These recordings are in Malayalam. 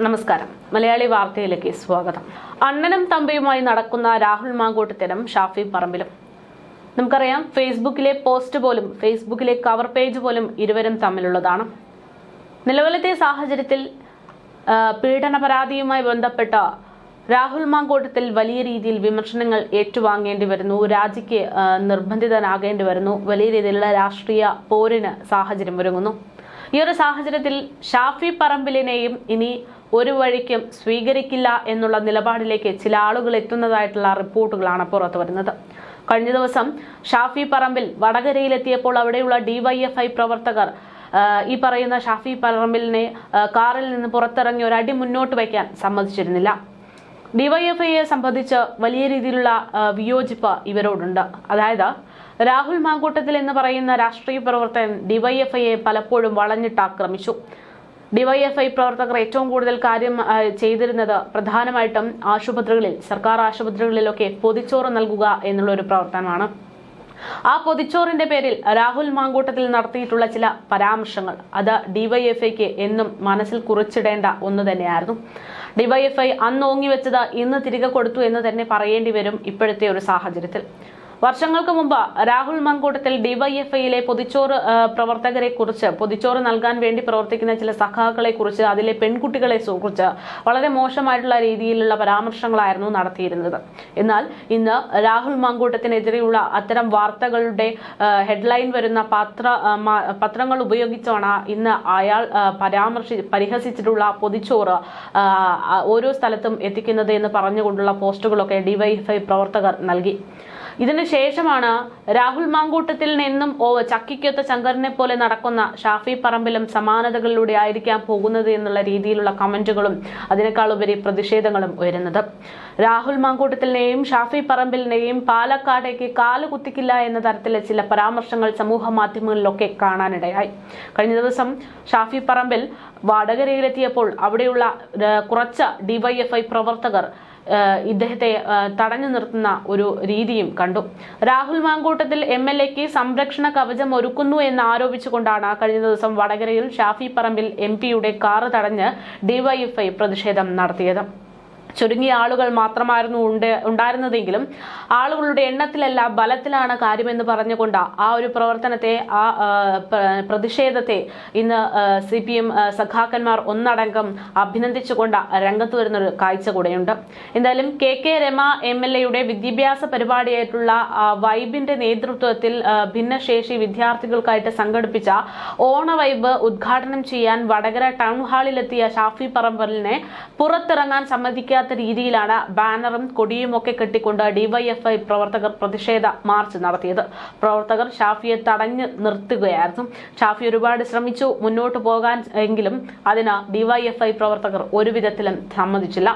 നമസ്കാരം. മലയാളി വാർത്തയിലേക്ക് സ്വാഗതം. അണ്ണനും തമ്പയുമായി നടക്കുന്ന രാഹുൽ മാങ്കൂട്ടത്തിനും ഷാഫി പറമ്പിലും. നമുക്കറിയാം ഫേസ്ബുക്കിലെ പോസ്റ്റ് പോലും ഫേസ്ബുക്കിലെ കവർ പേജ് പോലും ഇരുവരും തമ്മിലുള്ളതാണ്. നിലവിലത്തെ സാഹചര്യത്തിൽ പീഡന പരാതിയുമായി ബന്ധപ്പെട്ട രാഹുൽ മാങ്കൂട്ടത്തിൽ വലിയ രീതിയിൽ വിമർശനങ്ങൾ ഏറ്റുവാങ്ങേണ്ടി വരുന്നു രാജിക്ക് നിർബന്ധിതനാകേണ്ടി വരുന്നു വലിയ രീതിയിലുള്ള രാഷ്ട്രീയ പോരിന് സാഹചര്യം ഒരുങ്ങുന്നു. ഈ ഒരു സാഹചര്യത്തിൽ ഷാഫി പറമ്പിലിനെയും ഇനി ഒരു വഴിക്കും സ്വീകരിക്കില്ല എന്നുള്ള നിലപാടിലേക്ക് ചില ആളുകൾ എത്തുന്നതായിട്ടുള്ള റിപ്പോർട്ടുകളാണ് പുറത്തു വരുന്നത്. കഴിഞ്ഞ ദിവസം ഷാഫി പറമ്പിൽ വടകരയിലെത്തിയപ്പോൾ അവിടെയുള്ള ഡിവൈഎഫ്ഐ പ്രവർത്തകർ ഈ പറയുന്ന ഷാഫി പറമ്പിലിനെ കാറിൽ നിന്ന് പുറത്തിറങ്ങി ഒരു അടി മുന്നോട്ട് വയ്ക്കാൻ സമ്മതിച്ചിരുന്നില്ല. ഡിവൈഎഫ്ഐയെ സംബന്ധിച്ച് വലിയ രീതിയിലുള്ള വിയോജിപ്പ് ഇവരോടുണ്ട്. അതായത് രാഹുൽ മാങ്കൂട്ടത്തിൽ എന്ന് പറയുന്ന രാഷ്ട്രീയ പ്രവർത്തകൻ ഡിവൈഎഫ്ഐയെ പലപ്പോഴും വളഞ്ഞിട്ട് ആക്രമിച്ചു ഡിവൈഎഫ്ഐ പ്രവർത്തകർ ഏറ്റവും കൂടുതൽ കാര്യം ചെയ്തിരുന്നത് പ്രധാനമായിട്ടും ആശുപത്രികളിൽ സർക്കാർ ആശുപത്രികളിലൊക്കെ പൊതിച്ചോറ് നൽകുക എന്നുള്ള ഒരു പ്രവർത്തനമാണ്. ആ പൊതിച്ചോറിന്റെ പേരിൽ രാഹുൽ മാങ്കൂട്ടത്തിൽ നടത്തിയിട്ടുള്ള ചില പരാമർശങ്ങൾ. അത് ഡിവൈഎഫ്ഐക്ക് എന്നും മനസ്സിൽ കുറിച്ചിടേണ്ട ഒന്ന് തന്നെയായിരുന്നു. ഡിവൈഎഫ്ഐ അന്ന് ഓങ്ങിവെച്ചത് ഇന്ന് തിരികെ കൊടുത്തു എന്ന് തന്നെ പറയേണ്ടി വരും ഇപ്പോഴത്തെ ഒരു സാഹചര്യത്തിൽ. വർഷങ്ങൾക്ക് മുമ്പ് രാഹുൽ മങ്കൂട്ടത്തിൽ ഡിവൈഎഫ്ഐയിലെ പൊതിച്ചോറ് പ്രവർത്തകരെ കുറിച്ച് പൊതിച്ചോറ് നൽകാൻ വേണ്ടി പ്രവർത്തിക്കുന്ന ചില സഖാക്കളെ കുറിച്ച് അതിലെ പെൺകുട്ടികളെ കുറിച്ച് വളരെ മോശമായിട്ടുള്ള രീതിയിലുള്ള പരാമർശങ്ങളായിരുന്നു നടത്തിയിരുന്നത്. എന്നാൽ ഇന്ന് രാഹുൽ മങ്കൂട്ടത്തിനെതിരെയുള്ള അത്തരം വാർത്തകളുടെ ഹെഡ്ലൈൻ വരുന്ന പത്ര പത്രങ്ങൾ ഉപയോഗിച്ചാണ് ഇന്ന് അയാൾ പരാമർശി പരിഹസിച്ചിട്ടുള്ള പൊതിച്ചോറ് ഓരോ സ്ഥലത്തും എത്തിക്കുന്നത് എന്ന് പറഞ്ഞുകൊണ്ടുള്ള പോസ്റ്റുകളൊക്കെ ഡിവൈഎഫ്ഐ പ്രവർത്തകർ നൽകി. ഇതിന് ശേഷമാണ് രാഹുൽ മാങ്കൂട്ടത്തിൽ നിന്നും ഓ ചക്കിക്കൊത്ത ശങ്കറിനെ പോലെ നടക്കുന്ന ഷാഫി പറമ്പിലും സമാനതകളിലൂടെ ആയിരിക്കാൻ പോകുന്നത് എന്നുള്ള രീതിയിലുള്ള കമന്റുകളും അതിനേക്കാൾ ഉപരി പ്രതിഷേധങ്ങളും ഉയരുന്നത്. രാഹുൽ മാങ്കൂട്ടത്തിലിനെയും ഷാഫി പറമ്പിലിനെയും പാലക്കാടേക്ക് കാൽ കുത്തിക്കില്ല എന്ന തരത്തിലെ ചില പരാമർശങ്ങൾ സമൂഹ മാധ്യമങ്ങളിലൊക്കെ കാണാനിടയായി. കഴിഞ്ഞ ദിവസം ഷാഫി പറമ്പിൽ വടകരയിലെത്തിയപ്പോൾ അവിടെയുള്ള കുറച്ച് ഡിവൈഎഫ്ഐ പ്രവർത്തകർ ഇദ്ദേഹത്തെ തടഞ്ഞു നിർത്തുന്ന ഒരു രീതിയും കണ്ടു. രാഹുൽ മാങ്കൂട്ടത്തിൽ എം എൽ എക്ക് സംരക്ഷണ കവചം ഒരുക്കുന്നു എന്ന് ആരോപിച്ചുകൊണ്ടാണ് കഴിഞ്ഞ ദിവസം വടകരയിൽ ഷാഫി പറമ്പിൽ എം പിയുടെ കാറ് തടഞ്ഞ് ഡിവൈഎഫ്ഐ പ്രതിഷേധം നടത്തിയത്. ചുരുങ്ങിയ ആളുകൾ മാത്രമായിരുന്നു ഉണ്ട് ഉണ്ടായിരുന്നതെങ്കിലും ആളുകളുടെ എണ്ണത്തിലല്ല ബലത്തിലാണ് കാര്യമെന്ന് പറഞ്ഞുകൊണ്ട് ആ ഒരു പ്രവർത്തനത്തെ ആ പ്രതിഷേധത്തെ ഇന്ന് സി പി എം സഖാക്കന്മാർ ഒന്നടങ്കം അഭിനന്ദിച്ചുകൊണ്ട് രംഗത്ത് വരുന്നൊരു കാഴ്ച കൂടെയുണ്ട്. എന്തായാലും K K Rema M L എയുടെ വിദ്യാഭ്യാസ പരിപാടിയായിട്ടുള്ള വൈബിന്റെ നേതൃത്വത്തിൽ ഭിന്നശേഷി വിദ്യാർത്ഥികൾക്കായിട്ട് സംഘടിപ്പിച്ച ഓണ വൈബ് ഉദ്ഘാടനം ചെയ്യാൻ വടകര ടൗൺ ഹാളിലെത്തിയ ഷാഫി പറമ്പലിനെ പുറത്തിറങ്ങാൻ സമ്മതിക്കാത്ത രീതിയിലാണ് ബാനറും കൊടിയും ഒക്കെ കെട്ടിക്കൊണ്ട് ഡിവൈഎഫ്ഐ പ്രവർത്തകർ പ്രതിഷേധ മാർച്ച് നടത്തിയത്. പ്രവർത്തകർ ഷാഫിയെ തടഞ്ഞു നിർത്തുകയായിരുന്നു. ഷാഫി ഒരുപാട് ശ്രമിച്ചു മുന്നോട്ട് പോകാൻ എങ്കിലും അതിന് ഡിവൈഎഫ്ഐ പ്രവർത്തകർ ഒരുവിധത്തിലും സമ്മതിച്ചില്ല.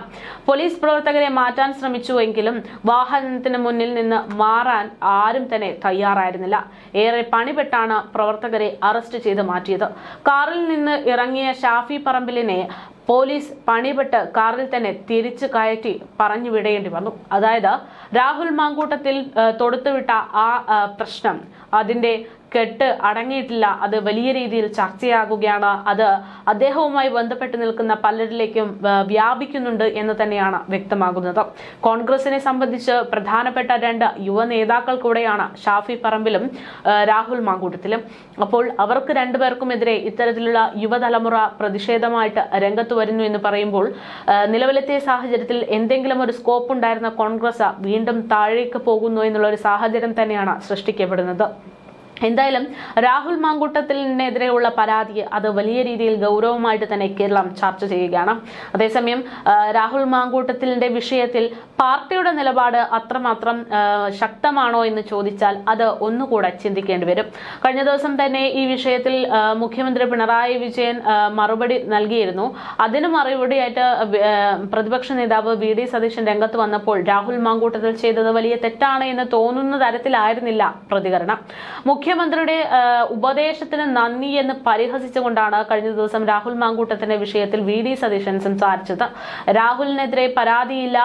പോലീസ് പ്രവർത്തകരെ മാറ്റാൻ ശ്രമിച്ചു എങ്കിലും വാഹനത്തിന് മുന്നിൽ നിന്ന് മാറാൻ ആരും തന്നെ തയ്യാറായിരുന്നില്ല. ഏറെ പണിപ്പെട്ടാണ് പ്രവർത്തകരെ അറസ്റ്റ് ചെയ്ത് മാറ്റിയത്. കാറിൽ നിന്ന് ഇറങ്ങിയ ഷാഫി പറമ്പിലിനെ പോലീസ് പണിപെട്ട് കാറിൽ തന്നെ തിരിച്ചു കയറ്റി പറഞ്ഞു വിടേണ്ടി വന്നു. അതായത് രാഹുൽ മാങ്കൂട്ടത്തിൽ തൊടുത്തുവിട്ട ആ, പ്രശ്നം അതിന്റെ കെട്ട് അടങ്ങിയിട്ടില്ല. അത് വലിയ രീതിയിൽ ചർച്ചയാകുകയാണ്. അത് അദ്ദേഹവുമായി ബന്ധപ്പെട്ട് നിൽക്കുന്ന പലരിലേക്കും വ്യാപിക്കുന്നുണ്ട് എന്ന് തന്നെയാണ് വ്യക്തമാകുന്നത്. കോൺഗ്രസിനെ സംബന്ധിച്ച് പ്രധാനപ്പെട്ട രണ്ട് യുവ നേതാക്കൾ കൂടെയാണ് ഷാഫി പറമ്പിലും രാഹുൽ മാങ്കൂട്ടത്തിലും. അപ്പോൾ അവർക്ക് രണ്ടുപേർക്കുമെതിരെ ഇത്തരത്തിലുള്ള യുവതലമുറ പ്രതിഷേധമായിട്ട് രംഗത്ത് വരുന്നു എന്ന് പറയുമ്പോൾ നിലവിലത്തെ സാഹചര്യത്തിൽ എന്തെങ്കിലും ഒരു സ്കോപ്പ് ഉണ്ടായിരുന്ന കോൺഗ്രസ് വീണ്ടും താഴേക്ക് പോകുന്നു എന്നുള്ള ഒരു സാഹചര്യം തന്നെയാണ് സൃഷ്ടിക്കപ്പെടുന്നത്. എന്തായാലും രാഹുൽ മാങ്കൂട്ടത്തിനെതിരെയുള്ള പരാതി അത് വലിയ രീതിയിൽ ഗൗരവമായിട്ട് തന്നെ കേരളം ചർച്ച ചെയ്യുകയാണ്. അതേസമയം രാഹുൽ മാങ്കൂട്ടത്തിലിന്റെ വിഷയത്തിൽ പാർട്ടിയുടെ നിലപാട് അത്രമാത്രം ശക്തമാണോ എന്ന് ചോദിച്ചാൽ അത് ഒന്നുകൂടെ ചിന്തിക്കേണ്ടി വരും. കഴിഞ്ഞ ദിവസം തന്നെ ഈ വിഷയത്തിൽ മുഖ്യമന്ത്രി പിണറായി വിജയൻ മറുപടി നൽകിയിരുന്നു. അതിന് മറുപടിയായിട്ട് പ്രതിപക്ഷ നേതാവ് വി ഡി സതീശൻ രംഗത്ത് വന്നപ്പോൾ രാഹുൽ മാങ്കൂട്ടത്തിൽ ചെയ്തത് വലിയ തെറ്റാണ് എന്ന് തോന്നുന്ന തരത്തിലായിരുന്നില്ല പ്രതികരണം. മുഖ്യമന്ത്രിയുടെ ഉപദേശത്തിന് നന്ദി എന്ന് പരിഹസിച്ചുകൊണ്ടാണ് കഴിഞ്ഞ ദിവസം രാഹുൽ മാങ്കൂട്ടത്തിന്റെ വിഷയത്തിൽ വി ഡി സതീശൻ സംസാരിച്ചത്. രാഹുലിനെതിരെ പരാതിയില്ല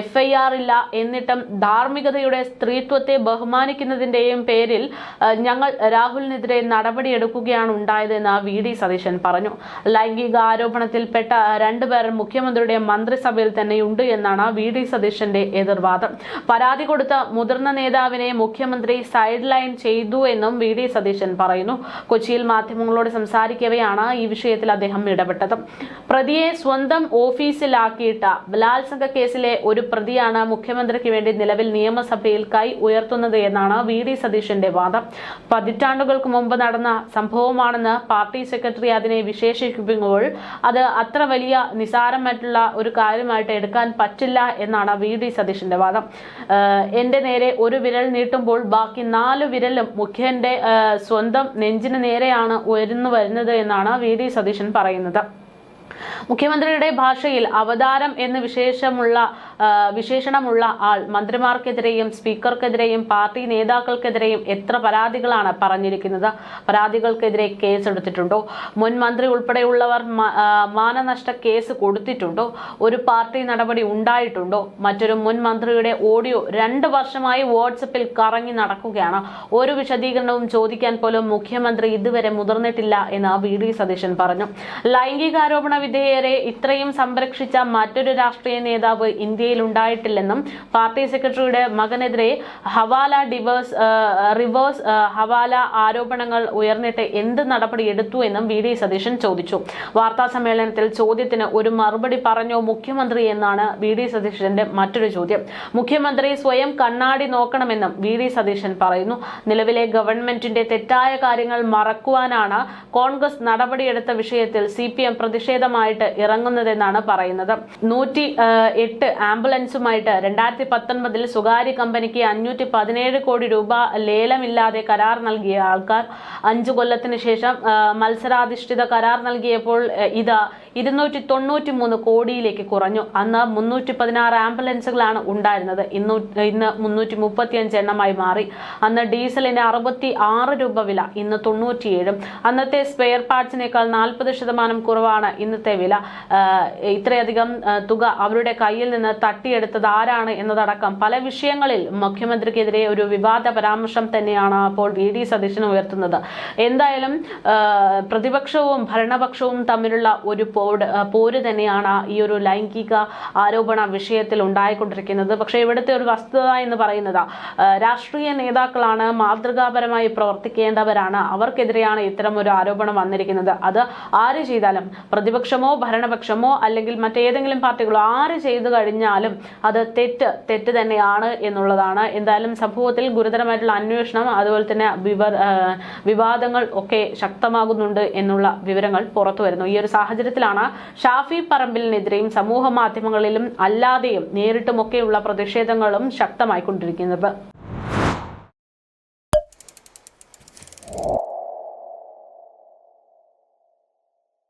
എഫ്ഐആർ ഇല്ല എന്നിട്ടും ധാർമ്മികതയുടെ സ്ത്രീത്വത്തെ ബഹുമാനിക്കുന്നതിന്റെയും പേരിൽ ഞങ്ങൾ രാഹുലിനെതിരെ നടപടിയെടുക്കുകയാണ് ഉണ്ടായത് എന്ന് വി ഡി സതീശൻ പറഞ്ഞു. ലൈംഗിക ആരോപണത്തിൽപ്പെട്ട രണ്ടുപേർ മുഖ്യമന്ത്രിയുടെ മന്ത്രിസഭയിൽ തന്നെയുണ്ട് എന്നാണ് വി ഡി സതീശന്റെ എതിർവാദം. പരാതി കൊടുത്ത മുതിർന്ന നേതാവിനെ മുഖ്യമന്ത്രി സൈഡ് ലൈൻ ചെയ്തു എന്നും വി ഡി സതീശൻ പറയുന്നു. കൊച്ചിയിൽ മാധ്യമങ്ങളോട് സംസാരിക്കവെയാണ് ഈ വിഷയത്തിൽ അദ്ദേഹം ഇടപെട്ടത്. പ്രതിയെ സ്വന്തം ഓഫീസിലാക്കിയിട്ട ബലാത്സംഗ കേസിലെ ഒരു പ്രതിയാണ് മുഖ്യമന്ത്രിക്ക് വേണ്ടി നിലവിൽ നിയമസഭയിൽ കൈ ഉയർത്തുന്നത് എന്നാണ് വി ഡി സതീശന്റെ വാദം. പതിറ്റാണ്ടുകൾക്ക് മുമ്പ് നടന്ന സംഭവമാണെന്ന് പാർട്ടി സെക്രട്ടറി അതിനെ വിശേഷിപ്പിക്കുമ്പോൾ അത് അത്ര വലിയ നിസാരമായിട്ടുള്ള ഒരു കാര്യമായിട്ട് എടുക്കാൻ പറ്റില്ല എന്നാണ് വി ഡി സതീശന്റെ വാദം. എന്റെ നേരെ ഒരു വിരൽ നീട്ടുമ്പോൾ ബാക്കി നാല് വിരലും മുഖ്യന്റെ ഏഹ് സ്വന്തം നെഞ്ചിന് നേരെയാണ് ഉയർന്നു വരുന്നത് എന്നാണ് വി. ഡി. സതീശൻ പറയുന്നത്. മുഖ്യമന്ത്രിയുടെ ഭാഷയിൽ അവതാരം എന്ന് വിശേഷമുള്ള വിശേഷണമുള്ള ആൾ മന്ത്രിമാർക്കെതിരെയും സ്പീക്കർക്കെതിരെയും പാർട്ടി നേതാക്കൾക്കെതിരെയും എത്ര പരാതികളാണ് പറഞ്ഞിരിക്കുന്നത്? പരാതികൾക്കെതിരെ കേസെടുത്തിട്ടുണ്ടോ? മുൻ മന്ത്രി ഉൾപ്പെടെയുള്ളവർ മാനനഷ്ട കേസ് കൊടുത്തിട്ടുണ്ടോ? ഒരു പാർട്ടി നടപടി ഉണ്ടായിട്ടുണ്ടോ? മറ്റൊരു മുൻ മന്ത്രിയുടെ ഓഡിയോ രണ്ട് വർഷമായി വാട്സപ്പിൽ കറങ്ങി നടക്കുകയാണ്. ഒരു വിശദീകരണവും ചോദിക്കാൻ പോലും മുഖ്യമന്ത്രി ഇതുവരെ മുതിർന്നിട്ടില്ല എന്ന് വി ഡി സതീശൻ പറഞ്ഞു. ലൈംഗികാരോപണ വിധേയരെ ഇത്രയും സംരക്ഷിച്ച മറ്റൊരു രാഷ്ട്രീയ നേതാവ് ഇന്ത്യയിൽ ഉണ്ടായിട്ടില്ലെന്നും പാർട്ടി സെക്രട്ടറിയുടെ മകനെതിരെ ഹവാല ഡിവേഴ്സ് റിവേഴ്സ് ഹവാല ആരോപണങ്ങൾ ഉയർന്നിട്ട് എന്ത് നടപടി എടുത്തു എന്നും വി ഡി സതീശൻ ചോദിച്ചു. വാർത്താ സമ്മേളനത്തിൽ ചോദ്യത്തിന് ഒരു മറുപടി പറഞ്ഞോ മുഖ്യമന്ത്രി എന്നാണ് വി ഡി സതീശന്റെ മറ്റൊരു ചോദ്യം. മുഖ്യമന്ത്രി സ്വയം കണ്ണാടി നോക്കണമെന്നും വി ഡി സതീശൻ പറയുന്നു. നിലവിലെ ഗവൺമെന്റിന്റെ തെറ്റായ കാര്യങ്ങൾ മറക്കുവാനാണ് കോൺഗ്രസ് നടപടിയെടുത്ത വിഷയത്തിൽ സി പി എം പ്രതിഷേധമായിട്ട് ഇറങ്ങുന്നതെന്നാണ് പറയുന്നത്. നൂറ്റി എട്ട് ആംബുലൻസുമായിട്ട് രണ്ടായിരത്തി പത്തൊൻപതിൽ സ്വകാര്യ കമ്പനിക്ക് അഞ്ഞൂറ്റി പതിനേഴ് കോടി രൂപ ലേലമില്ലാതെ കരാർ നൽകിയ ആൾക്കാർ അഞ്ചു കൊല്ലത്തിന് ശേഷം മത്സരാധിഷ്ഠിത കരാർ നൽകിയപ്പോൾ ഇത് ഇരുന്നൂറ്റി തൊണ്ണൂറ്റി മൂന്ന് കോടിയിലേക്ക് കുറഞ്ഞു. അന്ന് മുന്നൂറ്റി പതിനാറ് ആംബുലൻസുകളാണ് ഉണ്ടായിരുന്നത്. ഇന്നു ഇന്ന് മുന്നൂറ്റി മുപ്പത്തിയഞ്ച് എണ്ണമായി മാറി. അന്ന് ഡീസലിന് അറുപത്തി ആറ് രൂപ വില ഇന്ന് തൊണ്ണൂറ്റിയേഴും. അന്നത്തെ സ്പെയർ പാർട്സിനേക്കാൾ നാൽപ്പത് ശതമാനം കുറവാണ് ഇന്നത്തെ വില. ഇത്രയധികം തുക അവരുടെ കയ്യിൽ നിന്ന് തട്ടിയെടുത്തത് ആരാണ് എന്നതടക്കം പല വിഷയങ്ങളിൽ മുഖ്യമന്ത്രിക്കെതിരെ ഒരു വിവാദ പരാമർശം തന്നെയാണ് അപ്പോൾ വി ഡി സതീശൻ ഉയർത്തുന്നത്. എന്തായാലും പ്രതിപക്ഷവും ഭരണപക്ഷവും തമ്മിലുള്ള ഒരു പോട് പോര് തന്നെയാണ് ഈ ഒരു ലൈംഗിക ആരോപണ വിഷയത്തിൽ ഉണ്ടായിക്കൊണ്ടിരിക്കുന്നത്. പക്ഷേ ഇവിടുത്തെ ഒരു വസ്തുത എന്ന് പറയുന്നത് രാഷ്ട്രീയ നേതാക്കളാണ് മാതൃകാപരമായി പ്രവർത്തിക്കേണ്ടവരാണ്. അവർക്കെതിരെയാണ് ഇത്തരം ഒരു ആരോപണം വന്നിരിക്കുന്നത്. അത് ആര് ചെയ്താലും പ്രതിപക്ഷമോ ഭരണപക്ഷമോ അല്ലെങ്കിൽ മറ്റേതെങ്കിലും പാർട്ടികളോ ആര് ചെയ്തു കഴിഞ്ഞാലും അത് തെറ്റ് തെറ്റ് തന്നെയാണ് എന്നുള്ളതാണ്. എന്തായാലും സംഭവത്തിൽ ഗുരുതരമായിട്ടുള്ള അന്വേഷണം അതുപോലെ തന്നെ വിവ- വിവാദങ്ങൾ ഒക്കെ ശക്തമാകുന്നുണ്ട് എന്നുള്ള വിവരങ്ങൾ പുറത്തു വരുന്നു. ഈ ഒരു സാഹചര്യത്തിലാണ് ഷാഫി പറമ്പിലിനെതിരെയും സമൂഹ മാധ്യമങ്ങളിലും അല്ലാതെയും നേരിട്ടുമൊക്കെയുള്ള പ്രതിഷേധങ്ങളും ശക്തമായിക്കൊണ്ടിരിക്കുന്നത്.